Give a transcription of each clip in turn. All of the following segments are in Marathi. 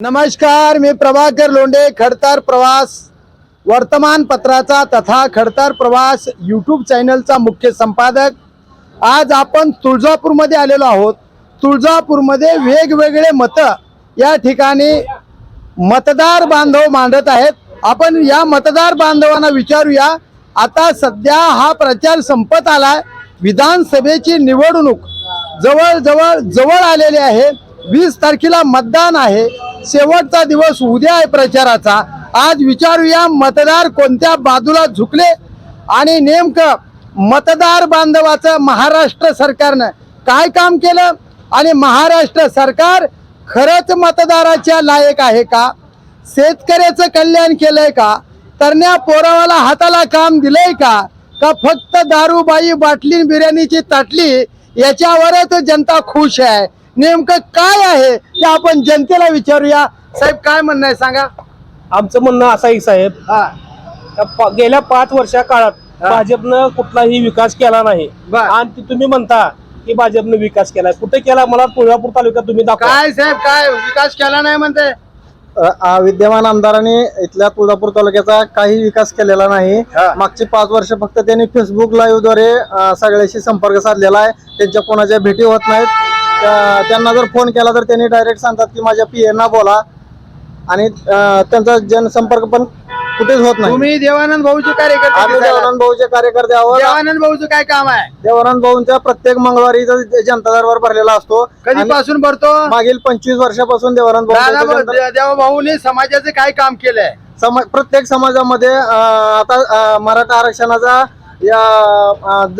नमस्कार मी प्रभाकर लोंडे खडतार प्रवास वर्तमानपत्राचा तथा खडतार प्रवास यूट्यूब चॅनलचा मुख्य संपादक. आज आपण तुळजापूरमध्ये आलेलो आहोत. तुळजापूरमध्ये वेगवेगळे मतं या ठिकाणी मतदार बांधव मांडत आहेत. आपण या मतदार बांधवांना विचारूया आता सध्या हा प्रचार संपत आलाय. विधानसभेची निवडणूक जवळजवळ जवळ जवळ आलेली आहे. वीस तारखेला मतदान आहे. शेवटचा दिवस उद्या आहे प्रचाराचा. आज विचारूया मतदार कोणत्या बाजूला झुकले? आणि नेमकं मतदार बांधवाचं महाराष्ट्र सरकारनं काय काम केलं? आणि महाराष्ट्र सरकार खरंच मतदाराच्या लायक आहे का? शेतकऱ्याचं कल्याण केलंय का? तरण्या पोरावाला हाताला काम दिलंय का? का फक्त दारूबाई बाटली बिर्याणीची ताटली याच्यावरच जनता खुश आहे? नेमकं काय आहे ते आपण जनतेला विचारूया. साहेब काय म्हणणं आहे सांगा. आमचं म्हणणं असं आहे साहेब. हा. का प- गेल्या पाच वर्षा काळात हा. भाजपनं कुठलाही विकास केला नाही. बर. आणि ते तुम्ही म्हणता की भाजपनं विकास केलाय. कुठे केला? मला तुळजापूर तालुक्यात तुम्ही दाखवा. काय साहेब काय? विकास केला नाही म्हणते. अ, आ, विद्यमान आमदारांनी इथल्या तुळजापूर तालुक्याचा काही विकास केलेला नाही. हा. मागची पाच वर्ष फक्त त्यांनी फेसबुक लाईव्हद्वारे अ, सगळ्याशी संपर्क साधलेला आहे. त्यांच्या कोणाच्या भेटी होत नाहीत. त्यांना जर फोन केला तर त्यांनी डायरेक्ट सांगतात की माझ्या पी ना बोला. आणि त्यांचा जनसंपर्क पण कुठेच होत नाही. तुम्ही देवानंद भाऊचे कार्यकर्ते आम्ही दिसायला. देवानंद भाऊचे कार्यकर्ते आहोत. देवानंद भाऊचं काय काम आहे? देवानंद भाऊंच्या प्रत्येक मंगळवारी इथं जनता दरबार भरलेला असतो. आणि कधीपासून भरतो? मागील पंचवीस वर्षापासून देवानंद दादा भाऊ भाऊ- देवा भाऊने समाजाचे काय काम केलंय? समा प्रत्येक समाजामध्ये अं, आता अं, मराठा आरक्षणाचा या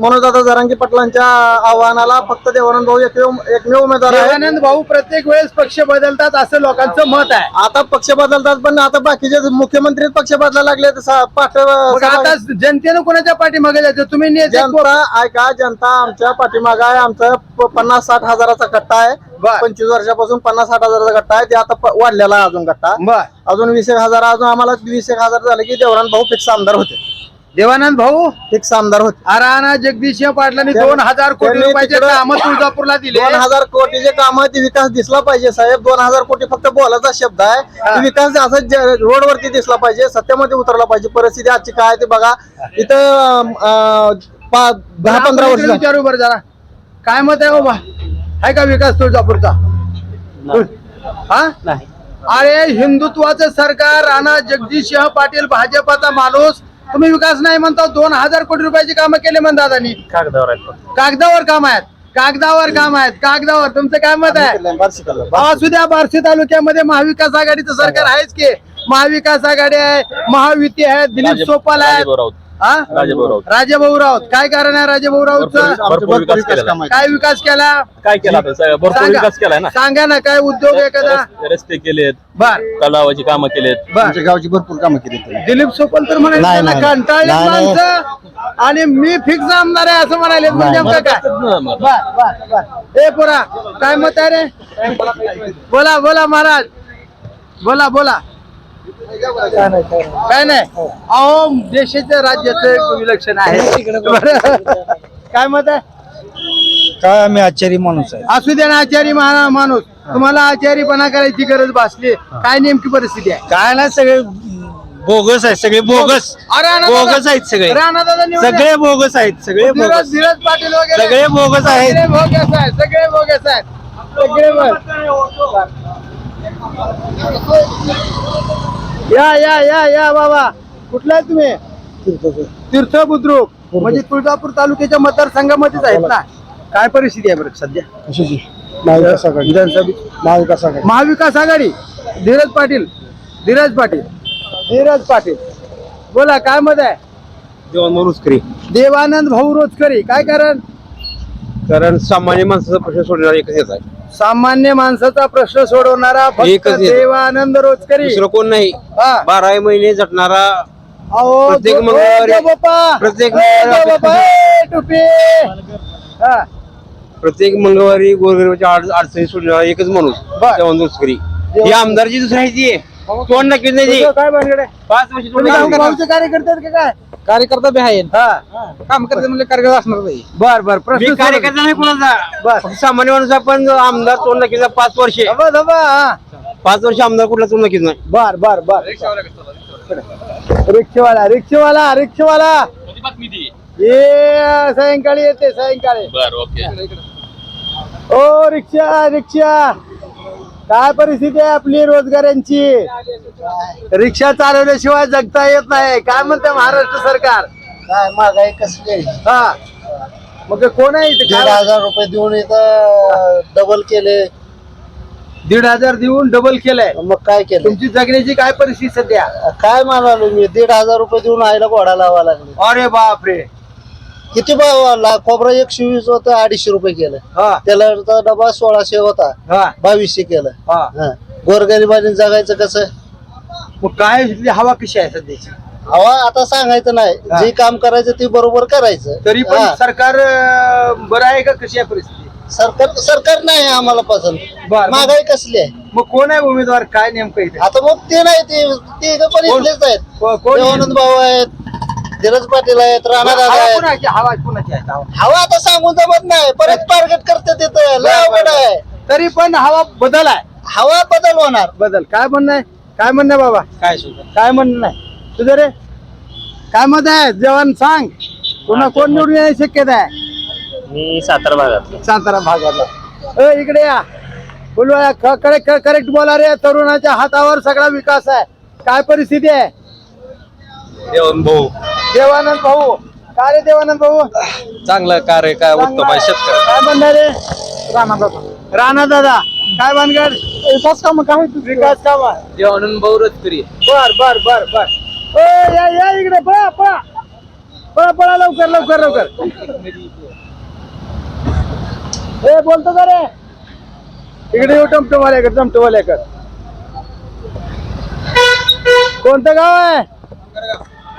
मनोजदादा जरांगी पाटलांच्या आव्हानाला फक्त देवानंद भाऊ एकमेव एकमेव उमेदवार आहे देवानंद भाऊ प्रत्येक वेळेस पक्ष बदलतात असं लोकांचं मत आहे. आता पक्ष बदलतात पण आता बाकीचे मुख्यमंत्री पक्ष बदलायला लागले तर सा- पाठ मग आता जनतेनं कोणाच्या पाठीमागे जायचं? तुम्ही नेते जनता ऐका जनता आमच्या पाठीमाग आहे. आमचा प- पन्नास साठ हजाराचा गट्टा आहे. बर. पंचवीस वर्षापासून पन्नास साठ हजाराचा गट्टा आहे. ते आता प- वाढलेला आहे अजून बर. अजून वीस एक हजार अजून आम्हाला वीस एक हजार झाले की देवरान भाऊ फिक्स आमदार होते. देवानंद भाऊ फिक्स आमदार होते. अराणा जगदीश पाटलांनी दोन हजार कोटी त्यांनी रुपयाचे तिकडं- काम तुळजापूरला दिले. दोन हजार कोटीचे काम ते विकास दिसला पाहिजे साहेब. दोन हजार कोटी फक्त बोलाचा शब्द आहे. ते विकास असं ज- रोडवरती दिसला पाहिजे सत्यामध्ये उतरला पाहिजे. परिस्थिती आजची काय ते बघा. इथं अं, पा- दहा पंधरा आपण वर्ष विचारू बरं जरा. काय मत आहे बाबा आहे का विकास तुळजापूरचा? हा? नाही. अरे हिंदुत्वाचं सरकार राणा जगदीशसिंह पाटील भाजपाचा माणूस तुम्ही विकास नाही म्हणता दोन हजार कोटी रुपयाची कामं केले म्हणतात दादानी. कागदावर आहेत फक्त. कागदावर काम आहेत. कागदावर काम आहेत. कागदावर. तुमचं काय मत आहे? बार्शी कलर. असू द्या बार्शी. तालुक्यामध्ये महाविकास आघाडीचं सरकार आहेच की? महाविकास आघाडी आहे महायुती आहे दिलीप सोपाल आहे हा? राजेभाऊ राऊत. काय कारण आहे राजेभाऊ राऊतचं? आहे. काय विकास केला? काय केला भरपूर सांगा. विकास केलाय ना? सांगा ना काय उद्योग एखादा? रस्ते- रस्ते केलेत. बर. तलावाची कामं केलेत. बर. आमच्या गावची भरपूर कामं केली. दिलीप सोपल तर म्हणाले. कंटाळले. माणसं आणि मी फिक्स आमदार आहे असं म्हणाले म्हणजे काय? ए पोरा काय मत आहे रे? बोला बोला महाराज. बोला बोला. काय नाही. अहो देशाच्या राज्याचं विलक्षण आहे. बरं. काय मत आहे? काय आम्ही आचारी माणूस आहे. असू दे ना आचारी माणूस. तुम्हाला आचारीपणा करायची गरज भासली. काय नेमकी परिस्थिती आहे? काय नाही सगळे बोगस आहे सगळे बोगस. अरे बोगस आहेत सगळे. निवडले. सगळे बोगस आहेत सगळे धीरज बोगस. धीरज पाटील वगैरे. सगळे बोगस आहेत. सगळे बोगस आहेत सगळे बोगस आहेत. सगळे बोगस. या या या या बाबा कुठला आहे तुम्ही? तीर्थ बुद्रुक म्हणजे तुळजापूर तालुक्याच्या मतदारसंघामध्येच आहेत ना? काय परिस्थिती आहे बरं सध्या? महाविकास आघाडी. विधानसभेत. महाविकास आघाडी. महाविकास आघाडी. धीरज पाटील. धीरज पाटील. धीरज पाटील. बोला काय मत आहे? देवानंद भाऊ रोजकरी. काय कारण? कारण सामान्य माणसाचा प्रश्न सोडणारा एकच आहे. सामान्य माणसाचा प्रश्न सोडवणारा फक्त एकच एक. देवानंद रोजकरी दुसरं कोण नाही हा. बाराही महिने झटणारा अहो, प्रत्येक मंगळवारी- ए. प्रत्येक ए, मंगळवारी- ए, टुपी हा. प्रत्येक मंगळवारी गोरगरिबाच्या अड- अडचणी सोडणारा एकच माणूस बर. दुसरी ही आमदारची दुसरी आहे ती तोंड नक्कीच नाही काय भानगड आहे? पाच वर्ष तोंड तुम्ही नक्की. भाऊचे कार्यकर्ते आहेत का काय? कार्यकर्ता बी आहे. हा. काम करते म्हणजे कार्यकर्ता असणार नाही बर बर. मी प्रश्न सोडव. कार्यकर्ता नाही बर. कोणाचा फक्त सामान्य माणूस आपण आमदार तोंड नक्कीचा पाच वर्षे. हा. पाच वर्ष आमदार कुठलाच नक्कीच नाही. बर बर बर. रिक्षेवाला रिक्षेवाला रिक्षेवाला. ये सायंकाळी येते सायंकाळी. बर ओके. ओ रिक्षा रिक्षा. काय परिस्थिती आहे आपली रोजगारांची? रिक्षा चालवल्याशिवाय जगता येत नाही. काय म्हणते महाराष्ट्र सरकार? काय महागाई कसली आहे? हा. मग कोण आहे इथे? दीड काय- हजार रुपये देऊन इथं डबल केले. दीड हजार देऊन डबल केलंय. मग काय केलं? तुमची जगण्याची काय परिस्थिती सध्या? काय म्हणालो मी? दीड हजार रुपये देऊन आईला घोडा लावा लागले. अरे बापरे. किती वाढला खोबरं एकशे वीस होतं अडीचशे रुपये केलं. हा. तेलाचा डबा सोळाशे होता. हा. बावीसशे केलं. हा. हं. गोरगरिबांनी जगायचं कसं? मग काय इथली हवा कशी आहे सध्याची? हवा आता सांगायचं नाही. हा. जे काम करायचं ते बरोबर करायचं. तरी पण हा. सरकार अं, बरं आहे का कशी आहे परिस्थिती? सरकार सरकार नाही आम्हाला पसंत. बरं. महागाई कसली आहे? मग कोण आहे उमेदवार? काय नेमकं इथे? आता मग ते नाही ते ते पण कोण? इथलेच आहेत. को- कोण? देवानंद भाऊ आहेत. धीरज पाटील आहेत राणा दादा हवा आहेत. कुणाची हवा कुणाची आहे? हवा? हवा आता सांगून जमत नाही परत टार्गेट करते तिथं. लय अवघड आहे. तरी पण हवा बदल आहे. हवा बदल होणार. बदल. काय म्हणणं आहे? काय म्हणणं आहे बाबा? काय सुद्धा काय म्हणणं आहे तुझं रे काय मत आहे? जेवण सांग. पुन्हा कोण निवडून येण्याची शक्यता आहे? मी सातारा भागात सातारा भागातला. अ इकडे या. बोलवा करेक्ट करेक्ट बोला रे. तरुणाच्या हातावर सगळा विकास आहे. काय परिस्थिती आहे? देवन भाऊ देवानंद भाऊ. काय रे देवानंद भाऊ? चांगलं कार्य काय उत्तम आहे, काय म्हणणार रे? राणा दादा. राणा दादा काय भानगड? विकास काम काय विकास काम. देवानंद भाऊ रत्तरी बर बर बर बर. ओ या या इकडे पळा पळा. पळा पळा लवकर लवकर लवकर. ए बोलतो का रे? इकडे येऊ टमटमवाल्याकडे टमटमवाल्याकडे. कोणतं गाव आहे?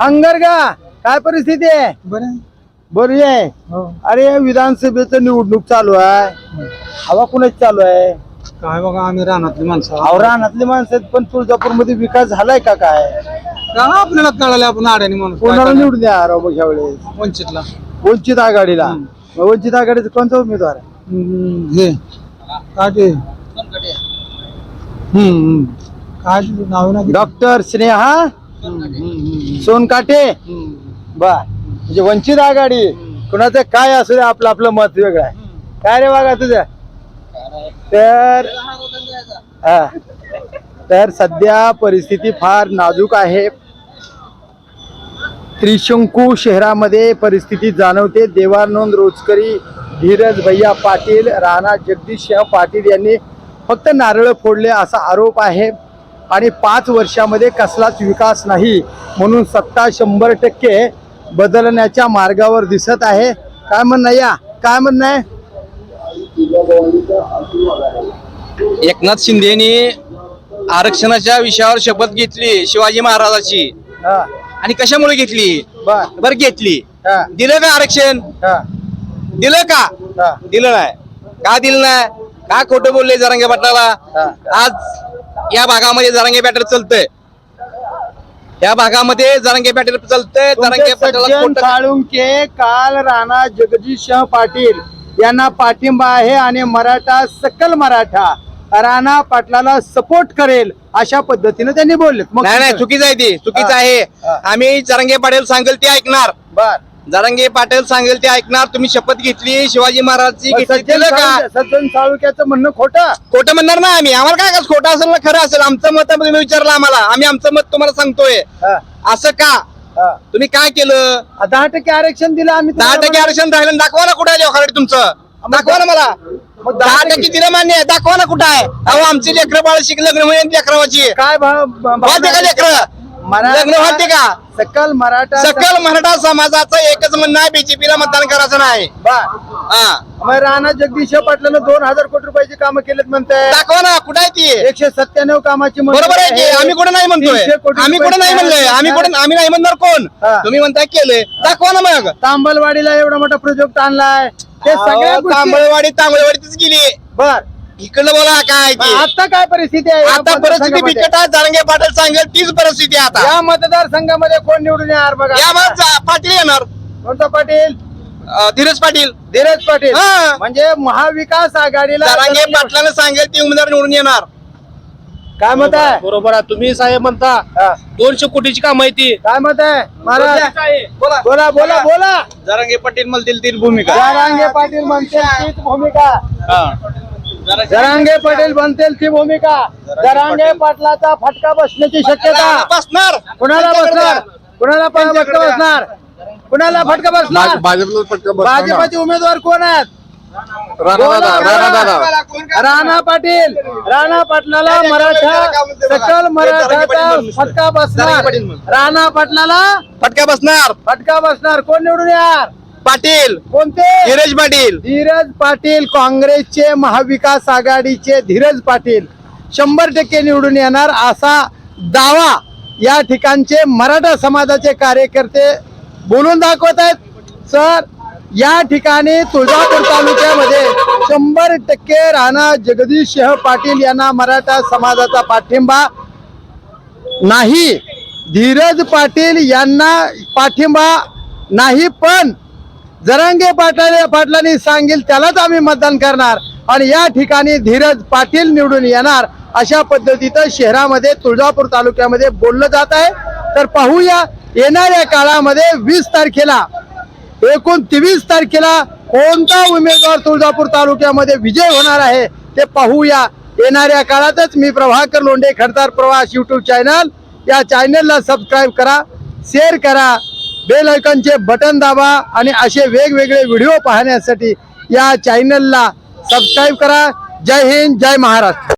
हंगरगा काय परिस्थिती आहे? बरी. आहे? अरे विधानसभेचं निवडणूक चालू आहे. हवा कुणाची चालू आहे? काय बघा आम्ही रानातली माणसं अहो, रानातली माणसं आहेत, पण तुळजापूरमध्ये विकास झालाय का काय? आपल्याला कळाले आपण आड्याने म्हणून कोणाला निवडून द्या राव बघ ह्यावेळेस वंचितला. वंचित आघाडीला. मग वंचित आघाडीचा कोणता उमेदवार आहे? हे. काय ते हम्म काय नाव ना डॉक्टर स्नेहा सोनकाटे बर म्हणजे वंचित आघाडी. कुणाचं काय असू दे आपलं आपलं मत वेगळं आहे. काय रे बघा तुझं? तर हा. तर सध्या परिस्थिती फार नाजूक आहे. त्रिशंकू शहरामध्ये परिस्थिती जाणवते. देवानंद रोजकरी धीरज भैया पाटील राणा जगदीशसिंह पाटील यांनी फक्त नारळ फोडले असा आरोप आहे. आणि पाच वर्षामध्ये कसलाच विकास नाही म्हणून सत्ता शंभर टक्के बदलण्याच्या मार्गावर दिसत आहे. काय म्हणणं या? काय म्हणणं आहे? एकनाथ शिंदेनी आरक्षणाच्या विषयावर शपथ घेतली शिवाजी महाराजाची. आणि कशामुळे घेतली? बर. बर घेतली. दिलं का आरक्षण? दिलं का? हा. दिलं नाही. का दिलं नाही? का खोटं बोलले जरांगे पाटलाला. आज या भागामध्ये जरांगे पॅटर्न चालतंय. या भागामध्ये जरांगे चालतंय. तुमचे जरांगे साळुंके काल राणा जगदीशसिंह पाटील यांना पाठिंबा आहे आणि मराठा सकल मराठा राणा पाटलाला सपोर्ट करेल अशा पद्धतीने त्यांनी बोलले नाही नाही चुकीचं आहे. ते. चुकीचं. आहे. आम्ही जरांगे पाटील सांगेल ते ऐकणार. बर. जरांगे पाटील सांगेल ते ऐकणार तुम्ही शपथ घेतली शिवाजी महाराजची घेतली दिलं का? सज्जन साळुक्याचं म्हणणं खोटं. खोटं म्हणणार ना आम्ही. आम्हाला काय? खोटं असेल ना खरं असेल. आमचं मत तुम्ही विचारलं आम्हाला. आम्ही आमचं मत तुम्हाला सांगतोय. हा, असं का. तुम्ही काय केलं? दहा टक्के आरक्षण दिलं आम्ही दहा टक्के आरक्षण राहिलं. दाखवा ना कुठे आहे तुमचं. दाखवा ना मला. मग दहा टक्के दिलं मान्य आहे. दाखवा ना कुठं आहे. अहो आमची लेकरं बाळ शिक लग्न म्हणजे लेकरावाची काय लेकरं? लग्न वाटते का? सकल मराठा सकल मराठा समाजाचं एकच म्हणणं आहे बीजेपीला मतदान करायचं नाही. मग राणा जगदीश पाटलानं दोन हजार कोटी रुपयाची कामं केलेत म्हणताय. दाखवा ना कुठं आहे ती? एकशे सत्त्याण्णव कामाची मंजुरी बरोबर आहे की? आम्ही कुठे नाही म्हणतोय. तीनशे कोटी आम्ही कुठे नाही म्हणलोय रुपयाची आम्ही कुठे आम्ही नाही म्हणणार कोण. हा. तुम्ही म्हणताय केलंय. दाखवा ना मग. तांबलवाडीला एवढा मोठा प्रोजेक्ट आणलाय ते सगळ्या गोष्टी- तांबळवाडी तांबळवाडीतच गेली. बर. इकडं बोला काय ती. आता काय परिस्थिती आहे? या आता परिस्थिती मतदारसंघामध्ये? बिकट आहे जारंगे पाटील सांगेल तीच परिस्थिती आहे आता. या मतदारसंघामध्ये कोण निवडून येणार बघा? जा- पाटील येणार. कोणता पाटील? अं, धीरज पाटील. धीरज पाटील. हा. म्हणजे महाविकास आघाडीला जारांगे पाटलानं सांगेल ती उमेदवार निवडून येणार. काय मत आहे? बरोबर आहे. तुम्ही साहेब म्हणता हा. दोनशे कोटीची काम आहे ती. काय मत आहे? महाराज. बोला. बोला बोला बोला. जरांगे पाटील म्हणतील तीन भूमिका. जरांगे पाटील म्हणतील तीच भूमिका. हा. जरांगे पाटील म्हणतील ती भूमिका. जरांगे पाटलाचा फटका बसण्याची शक्यता. बसणार. कुणाला बसणार? कुणाला पण फटका बसणार? कुणाला फटका बसणार? भाजपला फटका भाजपाचे उमेदवार कोण आहेत? राणा पाटील. राणा पाटलाला मराठा सकल मराठाचा फटका बसणार. राणा पाटलाला फटका बसणार. फटका बसणार. कोण निवडून यार पाटील. कोणते? धीरज पाटील. धीरज पाटील काँग्रेसचे महाविकास आघाडीचे धीरज पाटील. शंभर टक्के निवडून येणार असा दावा या ठिकाणचे मराठा समाजाचे कार्यकर्ते बोलून दाखवत आहेत. सर या ठिकाणी तुळजापूर तालुक्यामध्ये शंभर टक्के राणा जगदीश सिंह पाटील यांना मराठा समाजाचा पाठिंबा नाही. धीरज पाटील यांना पाठिंबा नाही पण जरांगे पाटला पाटलांनी सांगेल त्यालाच आम्ही मतदान करणार. आणि या ठिकाणी धीरज पाटील निवडून येणार. अशा पद्धतीचं शहरामध्ये तुळजापूर तालुक्यामध्ये बोललं जात आहे. तर पाहूया येणाऱ्या काळामध्ये वीस तारखेला एकूण तेवीस तारखेला कोणता उमेदवार तुळजापूर तालुक्यामध्ये विजय होणार आहे ते पाहूया. येणाऱ्या काळातच मी प्रभाकर लोंढे खडतार प्रवास युट्यूब चॅनल या चॅनलला सबस्क्राईब करा शेअर करा. बेल आयकॉनचे बटन दाबा आणि असे वेगवेगळे व्हिडिओ पाहण्यासाठी या चॅनलला सबस्क्राईब करा. जय हिंद जय महाराष्ट्र.